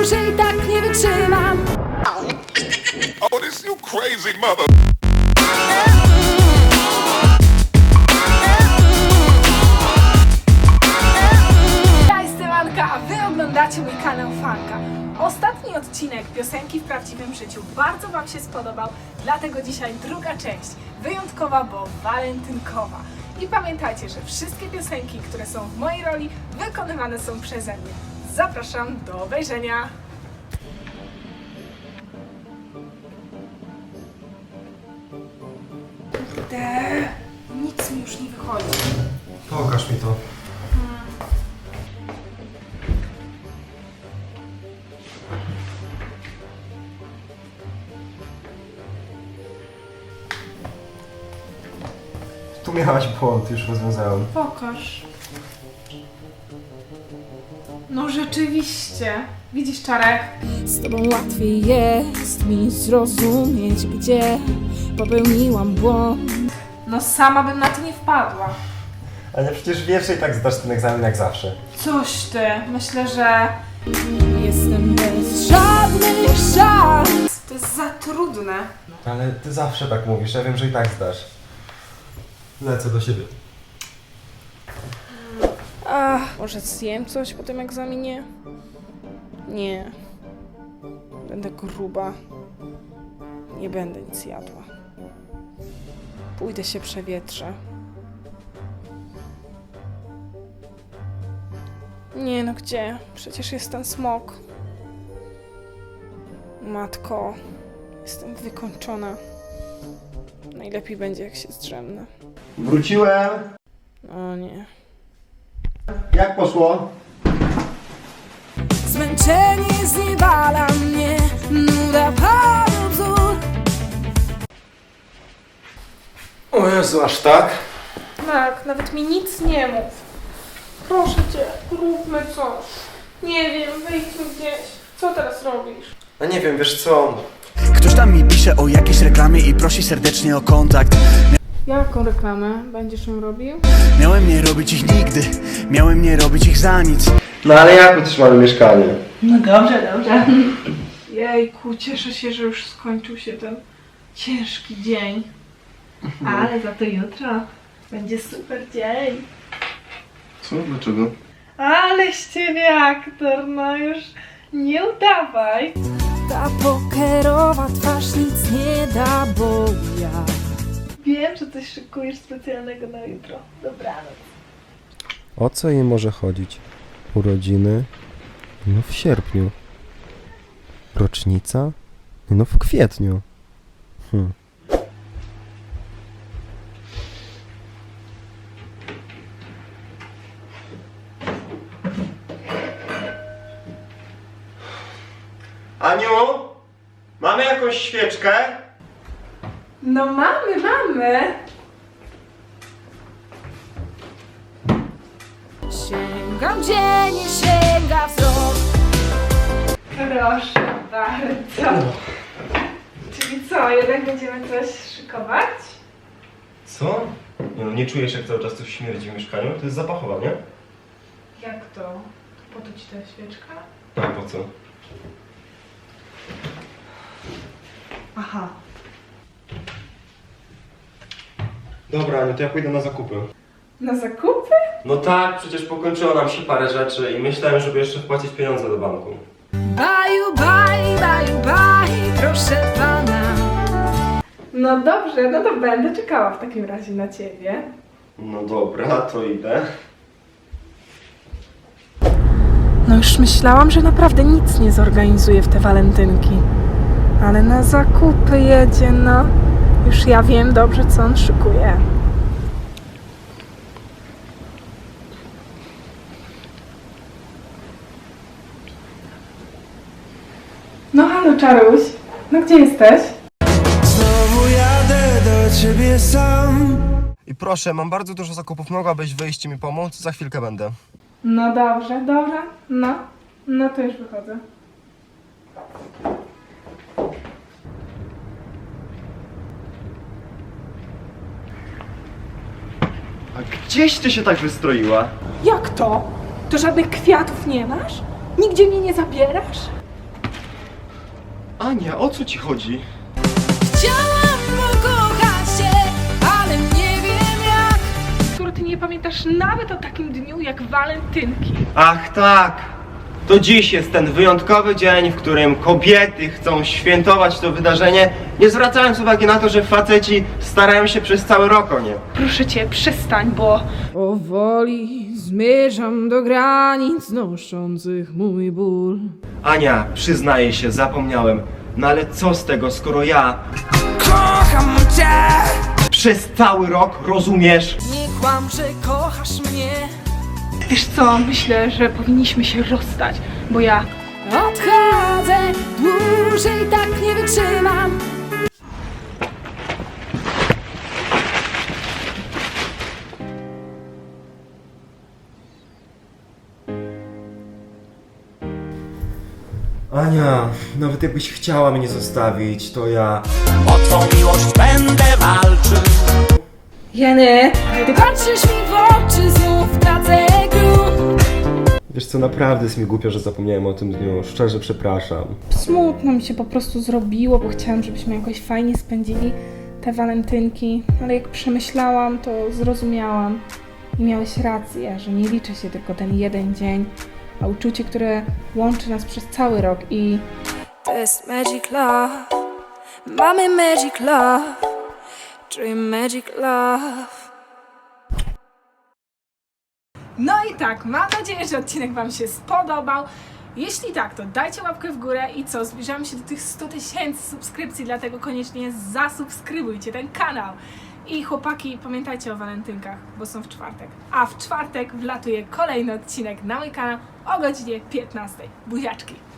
dłużej tak nie wytrzymam Oh, this you crazy mother. Ja jestem Anka, a wy oglądacie mój kanał Fanka. Ostatni odcinek piosenki w prawdziwym życiu bardzo wam się spodobał, dlatego dzisiaj druga część, wyjątkowa, bo walentynkowa. I pamiętajcie, że wszystkie piosenki, które są w mojej roli, wykonywane są przeze mnie. Zapraszam do obejrzenia. Kurde, nic mi już nie wychodzi. Pokaż mi to. Tu miałaś błąd, już rozwiązałem. Pokaż. No rzeczywiście. Widzisz czarek? Z tobą łatwiej jest mi zrozumieć, gdzie popełniłam błąd No sama bym na to nie wpadła. Ale przecież wiesz, że i tak zdasz ten egzamin jak zawsze. Coś ty. Myślę, że Jestem bez żadnych szans to jest za trudne. Ale ty zawsze tak mówisz, ja wiem, że i tak zdasz. Lecę do siebie. Ach, może zjem coś po tym egzaminie? Nie. Będę gruba. Nie będę nic jadła. Pójdę się przewietrzę. Nie no gdzie? Przecież jest ten smok. Matko, jestem wykończona. Najlepiej będzie jak się zdrzemnę. Wróciłem! O nie. Jak poszło? Zmęczenie zniewala mnie Nuda padu bzdur O Jezu, aż tak? Tak, nawet mi nic nie mów. Proszę cię, róbmy coś. Nie wiem, wyjdźmy gdzieś. Co teraz robisz? No nie wiem, wiesz co? Ktoś tam mi pisze o jakiejś reklamie i prosi serdecznie o kontakt. Jaką reklamę będziesz ją robił? Miałem nie robić ich nigdy, miałem nie robić ich za nic. No ale jak utrzymamy mieszkanie? Jejku, cieszę się, że już skończył się ten ciężki dzień. Ale za to jutro będzie super dzień. Co? Dlaczego? Ale z ciebie aktor, no już nie udawaj. Ta pokerowa twarz nic nie da, bo ja Wiem, że coś szykujesz specjalnego na jutro. Dobranoc. O co jej może chodzić? Urodziny? No w sierpniu. Rocznica? No w kwietniu. Hm. Aniu? Mamy jakąś świeczkę? No mamy, mamy. sięgam gdzie nie sięga wzrok Proszę bardzo. Czyli co, jednak będziemy coś szykować? Co? Nie no, nie czujesz jak cały czas coś śmierdzi w mieszkaniu? To jest zapachowa, nie? Jak to? Po to ci ta świeczka? A po co? Aha. Dobra, Aniu, to ja pójdę na zakupy. Na zakupy? No tak, przecież pokończyło nam się parę rzeczy i myślałem, żeby jeszcze wpłacić pieniądze do banku. Baju, baj, baju, baj, proszę pana No dobrze, no to będę czekała w takim razie na ciebie. No dobra, to idę. No już myślałam, że naprawdę nic nie zorganizuje w te walentynki. Ale na zakupy jedzie, no. Już ja wiem dobrze, co on szykuje. Halo Czaruś, no gdzie jesteś? Znowu jadę do ciebie sam. I proszę, mam bardzo dużo zakupów, mogłabyś wyjść i mi pomóc? Za chwilkę będę. No dobrze, dobra, no. No to już wychodzę. A gdzieś ty się tak wystroiła? Jak to? To żadnych kwiatów nie masz? Nigdzie mnie nie zabierasz? Ania, o co ci chodzi? Chciałam pokochać się, ale nie wiem jak. Skoro ty nie pamiętasz nawet o takim dniu jak walentynki. Ach tak! To dziś jest ten wyjątkowy dzień, w którym kobiety chcą świętować to wydarzenie, nie zwracając uwagi na to, że faceci starają się przez cały rok o nie. Proszę cię, przestań, bo Powoli zmierzam do granic znoszących mój ból. Ania, przyznaję się, zapomniałem. No ale co z tego, skoro ja Kocham cię! przez cały rok, rozumiesz? Nie kłam, że kochasz mnie. wiesz co, myślę, że powinniśmy się rozstać, bo ja Ania, nawet jakbyś chciała mnie zostawić, to ja... O twą miłość będę walczył Janet, Gdy patrzysz mi w oczy, znów tracę grunt. Wiesz co, naprawdę jest mi głupio, że zapomniałem o tym dniu. Szczerze przepraszam. smutno mi się po prostu zrobiło, bo chciałam, żebyśmy jakoś fajnie spędzili te walentynki, ale jak przemyślałam, to zrozumiałam i miałeś rację, że nie liczy się tylko ten jeden dzień, a uczucie, które łączy nas przez cały rok i To jest magic love. Mamy magic love. Dream magic love. No i tak, mam nadzieję, że odcinek Wam się spodobał. Jeśli tak, to dajcie łapkę w górę i co, zbliżamy się do tych 100 tysięcy subskrypcji, dlatego koniecznie zasubskrybujcie ten kanał. I chłopaki, pamiętajcie o walentynkach, bo są w czwartek. A w czwartek wlatuje kolejny odcinek na mój kanał o godzinie 15. Buziaczki!